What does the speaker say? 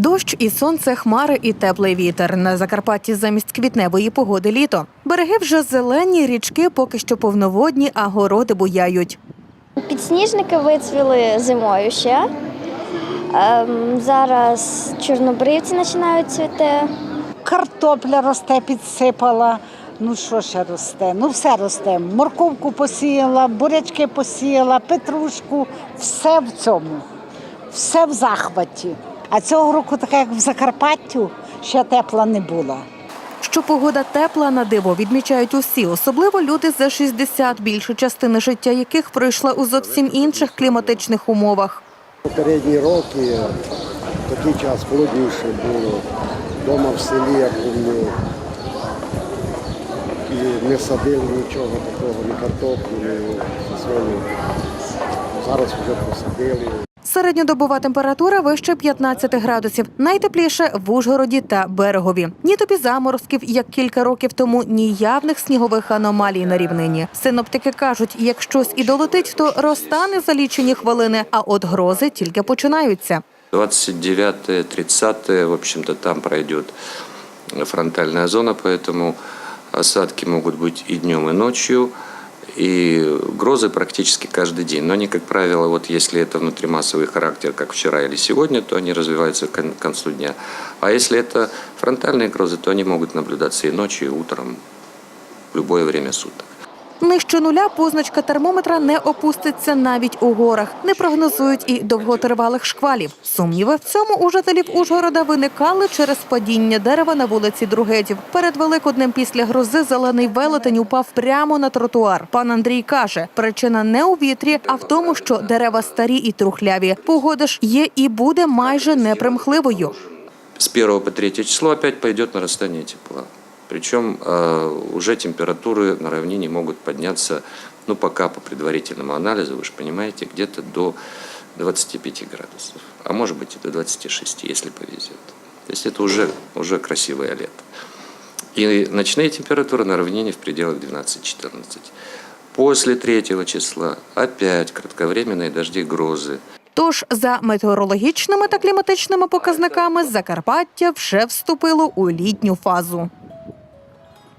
Дощ і сонце, хмари і теплий вітер. На Закарпатті замість квітневої погоди літо. Береги вже зелені, річки поки що повноводні, а городи буяють. Підсніжники вицвіли зимою ще. Ем, зараз чорнобривці починають цвіти. Картопля росте, підсипала. Ну що ще росте? Ну все росте. Морковку посіяла, бурячки посіяла, петрушку. Все в цьому. Все в захваті. А цього року, така як в Закарпаттю, ще тепла не була. Що погода тепла на диво відмічають усі, особливо люди за 60, більшу частину життя яких пройшла у зовсім інших кліматичних умовах. Попередні роки такий час холодніше було. Дома в селі я помню. І не садили нічого такого, ні картоплю, ні фасолю. Зараз вже посадили. Середньодобова температура вище 15 градусів. Найтепліше в Ужгороді та Берегові. Ні тобі заморозків, як кілька років тому, ні явних снігових аномалій на рівнині. Синоптики кажуть, як щось і долетить, то розтане за лічені хвилини, а от грози тільки починаються. 29-30, в общем-то, там пройдет фронтальная зона, поэтому осадки могут быть и днем, и ночью, и грозы практически каждый день. Но они, как правило, вот если это внутримассовый характер, как вчера или сегодня, то они развиваются к кон- концу дня. А если это фронтальные грозы, то они могут наблюдаться и ночью, и утром, в любое время суток. Нижче нуля позначка термометра не опуститься навіть у горах. Не прогнозують і довготривалих шквалів. Сумніви в цьому у жителів Ужгорода виникали через падіння дерева на вулиці Другетів. Перед Великоднем після грози зелений велетень упав прямо на тротуар. Пан Андрій каже, причина не у вітрі, а в тому, що дерева старі і трухляві. Погода ж є і буде майже непримхливою. С 1 по 3 число опять пойдет нарастание тепла. Причем э, уже температуры на равнине могут подняться, ну пока по предварительному анализу, вы же понимаете, где-то до 25 градусов, а может быть и до 26, если повезет. То есть это уже, уже красивое лето. И ночные температуры на равнине в пределах 12-14. После 3 числа опять кратковременные дожди, грозы. Тож за метеорологічними та кліматичними показниками Закарпаття вже вступило у літню фазу.